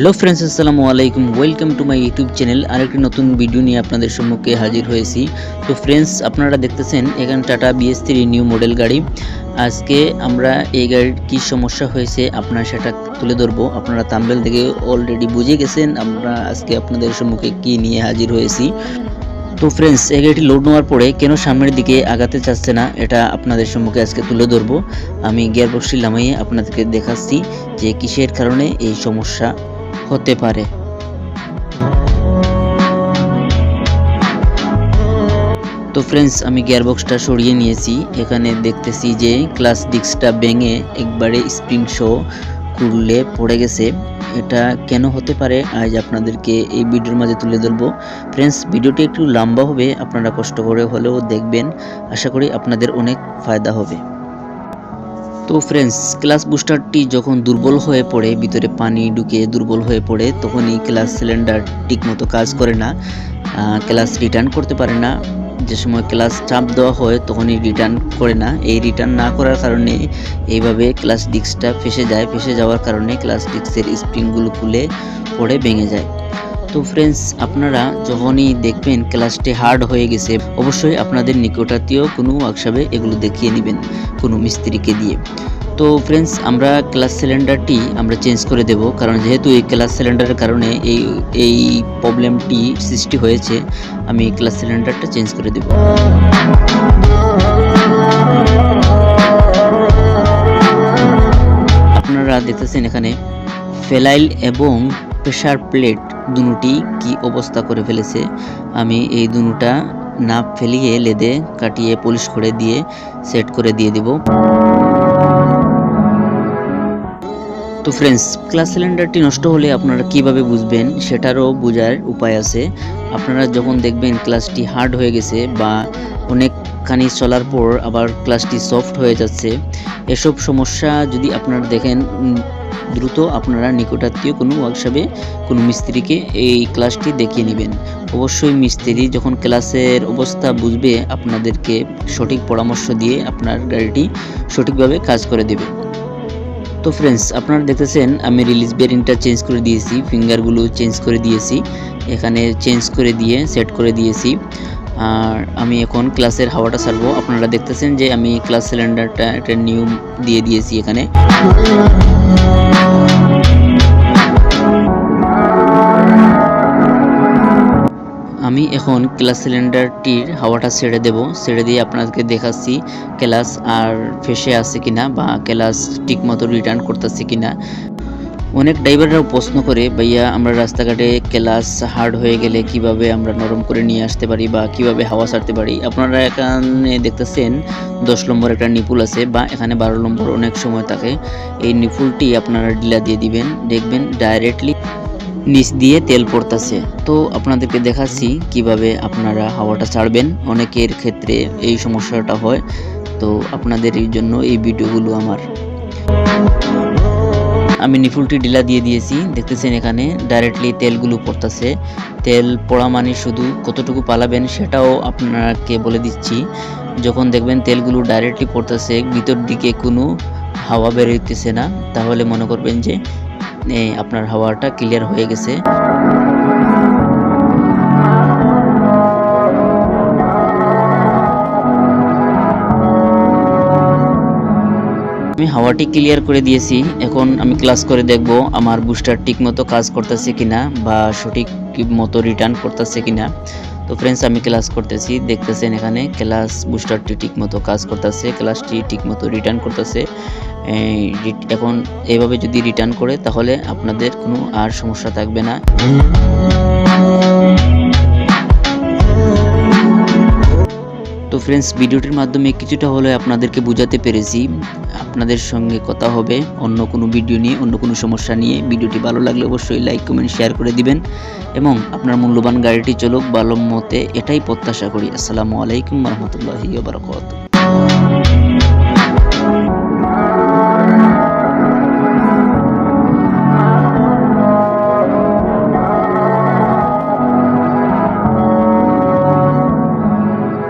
Hello friends, আসসালামু আলাইকুম। Welcome to my YouTube channel আরেকটি নতুন ভিডিও নিয়ে আপনাদের সম্মুখে হাজির হয়েছি। তো ফ্রেন্ডস, আপনারা দেখতেছেন এখানে Tata BS three new model গাড়ি। আজকে আমরা এই গাড়ির কী সমস্যা হয়েছে আপনারা সেটা তুলে ধরবো। আপনারা তাম্বেল থেকে অলরেডি বুঝে গেছেন আমরা আজকে আপনাদের সম্মুখে কী নিয়ে হাজির হয়েছি। তো ফ্রেন্ডস, এই গাড়িটি লোড নেওয়ার পরে কেন সামনের দিকে আগাতে চাচ্ছে না, এটা আপনাদের সম্মুখে আজকে তুলে ধরবো। আমি গিয়ার বক্সটি নামাইয়ে আপনাদেরকে দেখাচ্ছি যে কিসের কারণে এই সমস্যা হতে পারে। তো ফ্রেন্ডস আমি গিয়ার বক্সটা সরিয়ে নিয়েছি। এখানে দেখতেছি যে ক্লাস ডিস্কটা ভেঙে একবারে স্প্রিং শো খুললে পড়ে গেছে। এটা কেন হতে পারে আজ আপনাদেরকে এই ভিডিওর মাঝে তুলে ধরবো। ফ্রেন্ডস ভিডিওটি একটু লম্বা হবে, আপনারা কষ্ট করে হলেও দেখবেন। আশা করি আপনাদের অনেক ফায়দা হবে। তো ফ্রেন্ডস ক্লাস বুস্টারটি যখন দুর্বল হয়ে পড়ে, ভিতরে পানি ঢুকে দুর্বল হয়ে পড়ে, তখনই ক্লাস সিলিন্ডার ঠিকমতো কাজ করে না। ক্লাস রিটার্ন করতে পারে না। যে সময় ক্লাস চাপ দেওয়া হয়, তখনই রিটার্ন করে না। এই রিটার্ন না করার কারণে এইভাবে ক্লাস ডিস্কটা ফেসে যায়। ফেসে যাওয়ার কারণে ক্লাস ডিস্কের স্প্রিংগুলো খুলে পড়ে, ভেঙে যায়। তো ফ্রেন্ডস আপনারা যখনই দেখবেন ক্লাসটি হার্ড হয়ে গেছে, অবশ্যই আপনাদের নিকটাত্মীয় কোনো ওয়ার্কশপে এগুলো দেখিয়ে নেবেন কোনো মিস্ত্রিকে দিয়ে। তো ফ্রেন্ডস আমরা ক্লাস সিলিন্ডারটি আমরা চেঞ্জ করে দেব, কারণ যেহেতু এই ক্লাস সিলিন্ডারের কারণে এই এই প্রবলেমটি সৃষ্টি হয়েছে, আমি ক্লাস সিলিন্ডারটা চেঞ্জ করে দেব। আপনারা দেখতেছেন এখানে ফেলাইল এবং প্রেশার প্লেট দুটি কি অবস্থা করে ফেলেছে? আমি এই দুটা না ফেলিয়ে লেদে কাটিয়ে পলিশ করে দিয়ে সেট করে দিয়ে দিব। তো ফ্রেন্ডস ক্লাস সিলিন্ডারটি নষ্ট হলে আপনারা কীভাবে বুঝবেন? সেটারও বোঝার উপায় আছে। আপনারা যখন দেখবেন ক্লাসটি হার্ড হয়ে গেছে বা অনেকখানি চলার পর আবার ক্লাসটি সফট হয়ে যাচ্ছে, এসব সমস্যা যদি আপনারা দেখেন দ্রুত আপনারা নিকটাত্মীয় কোনো ওয়ার্কশপে কোনো মিস্ত্রিকে এই ক্লাসটি দেখিয়ে নেবেন। অবশ্যই মিস্ত্রি যখন ক্লাসের অবস্থা বুঝবে, আপনাদেরকে সঠিক পরামর্শ দিয়ে আপনার গাড়িটি সঠিকভাবে কাজ করে দেবে। তো ফ্রেন্ডস আপনারা দেখতেছেন, আমি রিলিজ বেরিংটা চেঞ্জ করে দিয়েছি ফিঙ্গারগুলো চেঞ্জ করে দিয়েছি, এখানে চেঞ্জ করে দিয়ে সেট করে দিয়েছি। আর আমি এখন ক্লাসের হাওয়াটা ছাড়বো। আপনারা দেখতেছেন যে আমি ক্লাস সিলিন্ডারটা একটা নিউ দিয়ে দিয়েছি এখানে। আমি এখন ক্লাস সিলিন্ডারটির হাওয়াটা ছেড়ে দেব। ছেড়ে দিয়ে আপনাদেরকে দেখাচ্ছি ক্লাস আর ফেসে আছে কিনা বা ক্লাস ঠিকমতো রিটার্ন করতেছে কিনা। অনেক ড্রাইভাররাও প্রশ্ন করে, ভাইয়া, আমরা রাস্তাঘাটে ক্লাস হার্ড হয়ে গেলে কীভাবে আমরা নরম করে নিয়ে আসতে পারি বা কীভাবে হাওয়া ছাড়তে পারি? আপনারা এখানে দেখতেছেন, দশ নম্বর একটা নিপুল আছে বা এখানে বারো নম্বর অনেক সময় থাকে। এই নিপুলটি আপনারা ডিলা দিয়ে দিবেন, দেখবেন ডাইরেক্টলি নিচ দিয়ে তেল পড়তেছে। তো আপনাদেরকে দেখাচ্ছি কীভাবে আপনারা হাওয়াটা ছাড়বেন। অনেকের ক্ষেত্রে এই সমস্যাটা হয়। তো আপনাদের জন্য এই ভিডিওগুলো আমার। আমি নিফুলটি ডিলা দিয়ে দিয়েছি। দেখতেছেন এখানে ডাইরেক্টলি তেলগুলো পড়তেছে। তেল পড়া মানে শুধু কতটুকু পালাবেন সেটাও আপনাকে বলে দিচ্ছি। যখন দেখবেন তেলগুলো ডাইরেক্টলি পড়তেছে, ভিতর দিকে কোনো হাওয়া বেরোইতেছে না, তাহলে মনে করবেন যে আপনার হাওয়াটা ক্লিয়ার হয়ে গেছে। আমি হাওয়াটি ক্লিয়ার করে দিয়েছি। এখন আমি ক্লাস করে দেখব আমার বুস্টার ঠিক মতো কাজ করতেছে কিনা বা সঠিক মতো রিটার্ন করতেছে কিনা। তো ফ্রেন্ডস আমি ক্লাস করতেছি। দেখতেছেন এখানে ক্লাস বুস্টারটি ঠিক মতো কাজ করতেছে ক্লাসটি ঠিক মতো রিটার্ন করতেছে এখন এইভাবে যদি রিটার্ন করে, তাহলে আপনাদের কোনো আর সমস্যা থাকবে না। তো ফ্রেন্ডস ভিডিওটির মাধ্যমে কিছুটা হলে আপনাদেরকে বোঝাতে পেরেছি, আপনাদের সঙ্গে কথা হবে অন্য কোনো ভিডিও নিয়ে, অন্য কোনো সমস্যা নিয়ে। ভিডিওটি ভালো লাগলে অবশ্যই লাইক কমেন্ট শেয়ার করে দিবেন এবং আপনার মূল্যবান গাড়িটি চলুক, ভালো মতে এটাই প্রত্যাশা করি। আসসালামু আলাইকুম রহমতুল্লাহি বারকাত